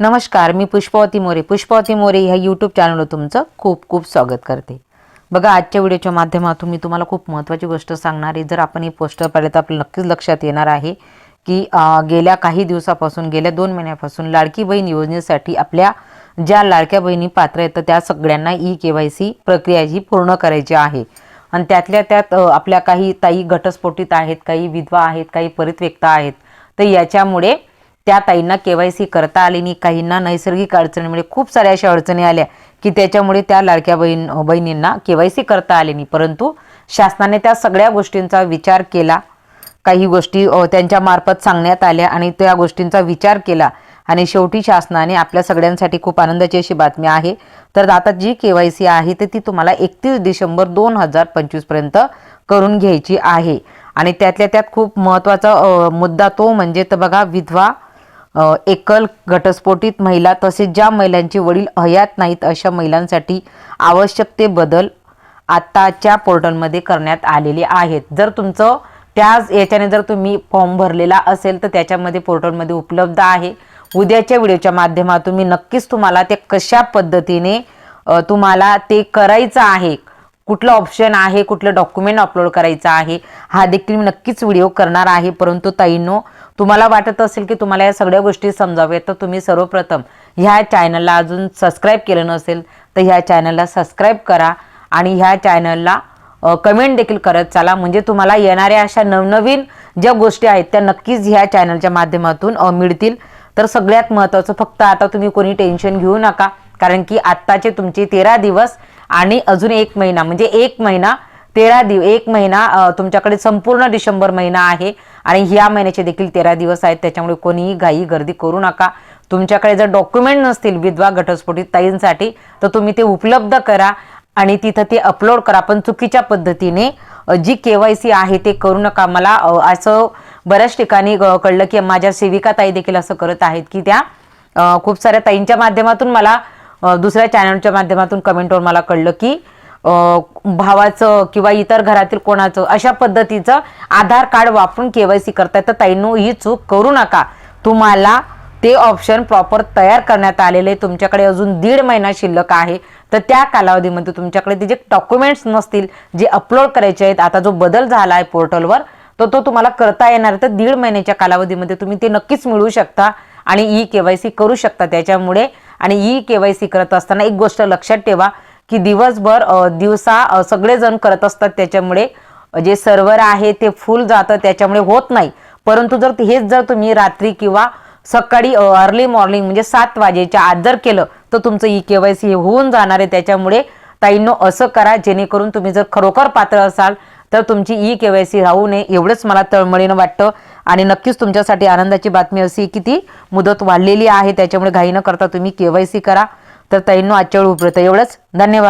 नमस्कार मी पुष्पावती मोरे पुष्पावती मोरे ह्या यूट्यूब चॅनलवर तुमचं खूप खूप स्वागत करते. बघा आजच्या व्हिडिओच्या माध्यमातून मी तुम्हाला खूप महत्त्वाची गोष्ट सांगणार आहे. जर आपण हे पोस्टर पाहिले तर आपल्याला नक्कीच लक्षात येणार आहे की गेल्या काही दिवसापासून गेल्या दोन महिन्यापासून लाडकी बहीण योजनेसाठी आपल्या ज्या लाडक्या बहिणी पात्र आहेत तर त्या सगळ्यांना ई के वाय सी प्रक्रिया ही पूर्ण करायची आहे. आणि त्यातल्या त्यात आपल्या काही ताई घटस्फोटीत आहेत काही विधवा आहेत काही परित्यक्ता आहेत. तर याच्यामुळे त्या ताईंना केवायसी करता आली नाही. काहींना नैसर्गिक अडचणीमुळे खूप साऱ्या अशा अडचणी आल्या की त्याच्यामुळे त्या लाडक्या बहीण बहिणींना केवायसी करता आली नाही. परंतु शासनाने त्या सगळ्या गोष्टींचा विचार केला. काही गोष्टी त्यांच्या मार्फत सांगण्यात आल्या आणि त्या गोष्टींचा विचार केला. आणि शेवटी शासनाने आपल्या सगळ्यांसाठी खूप आनंदाची अशी बातमी आहे. तर आता जी के वाय सी आहे तर ती तुम्हाला एकतीस डिसेंबर दोन हजार पंचवीसपर्यंत करून घ्यायची आहे. आणि त्यातल्या त्यात खूप महत्त्वाचा मुद्दा तो म्हणजे तर बघा विधवा एकल घटस्फोटित महिला तसेच ज्या महिलांचे वडील हयात नाहीत अशा महिलांसाठी आवश्यक ते बदल आत्ताच्या पोर्टलमध्ये करण्यात आलेले आहेत. जर तुमचं त्याच याच्याने जर तुम्ही फॉर्म भरलेला असेल तर त्याच्यामध्ये पोर्टलमध्ये उपलब्ध आहे. उद्याच्या व्हिडिओच्या माध्यमातून मी नक्कीच तुम्हाला ते कशा पद्धतीने तुम्हाला ते करायचं आहे कुठलं ऑप्शन आहे कुठलं डॉक्युमेंट अपलोड करायचं आहे हा देखील मी नक्कीच व्हिडिओ करणार आहे. परंतु ताईंनो तुम्हाला वाटत असेल की तुम्हाला या सगळ्या गोष्टी समजाव्यात तर तुम्ही सर्वप्रथम ह्या चॅनलला अजून सबस्क्राईब केलं नसेल तर ह्या चॅनलला सबस्क्राईब करा आणि ह्या चॅनलला कमेंट देखील करत चाला. म्हणजे तुम्हाला येणाऱ्या अशा नवनवीन ज्या गोष्टी आहेत त्या नक्कीच ह्या चॅनलच्या माध्यमातून मिळतील. तर सगळ्यात महत्त्वाचं फक्त आता तुम्ही कोणी टेन्शन घेऊ नका कारण की आत्ताचे तुमचे तेरा दिवस आणि अजून एक महिना म्हणजे एक महिना तेरा दिव एक महिना तुमच्याकडे संपूर्ण डिसेंबर महिना आहे आणि ह्या महिन्याचे देखील तेरा दिवस आहेत. त्याच्यामुळे कोणीही घाई गर्दी करू नका. तुमच्याकडे जर डॉक्युमेंट नसतील विधवा घटस्फोटित ताईंसाठी तर तुम्ही ते उपलब्ध करा आणि तिथं ते अपलोड करा. पण चुकीच्या पद्धतीने जी के वाय सी आहे ते करू नका. मला असं बऱ्याच ठिकाणी कळलं की माझ्या सेविका ताई देखील असं करत आहेत की त्या खूप साऱ्या ताईंच्या माध्यमातून मला दुसऱ्या चॅनलच्या माध्यमातून कमेंटवर मला कळलं की भावाचं किंवा इतर घरातील कोणाचं अशा पद्धतीचं आधार कार्ड वापरून केवायसी करताय. तर ताईनो ही चूक करू नका. तुम्हाला ते ऑप्शन प्रॉपर तयार करण्यात आलेले. आहे. तुमच्याकडे अजून दीड महिना शिल्लक आहे. तर त्या कालावधीमध्ये तुमच्याकडे ते जे डॉक्युमेंट्स नसतील जे अपलोड करायचे आहेत आता जो बदल झाला आहे पोर्टलवर तर तो तुम्हाला करता येणार तर दीड महिन्याच्या कालावधीमध्ये तुम्ही ते नक्कीच मिळवू शकता आणि ई केवायसी करू शकता त्याच्यामुळे. आणि ई केवायसी करत असताना एक गोष्ट लक्षात ठेवा. की दिवसभर दिवसा सगळेजण करत असतात. त्याच्यामुळे जे सर्वर आहे ते फुल जातं. त्याच्यामुळे होत नाही. परंतु जर हेच जर तुम्ही रात्री किंवा सकाळी अर्ली मॉर्निंग म्हणजे सात वाजेच्या आत जर केलं तर तुमचं ई के वाय सी होऊन जाणार आहे. त्याच्यामुळे ताईंनो असं करा. जेणेकरून तुम्ही जर खरोखर पात्र असाल तर तुमची ई के वाय सी राहू नये. एवढंच मला तळमळीनं वाटतं. आणि नक्कीच तुमच्यासाठी आनंदाची बातमी अशी की ती मुदत वाढलेली आहे. त्याच्यामुळे घाई न करता तुम्ही के वाय सी करा. तर ताईंनो आजच्या वेळी उपरत एवढंच. धन्यवाद.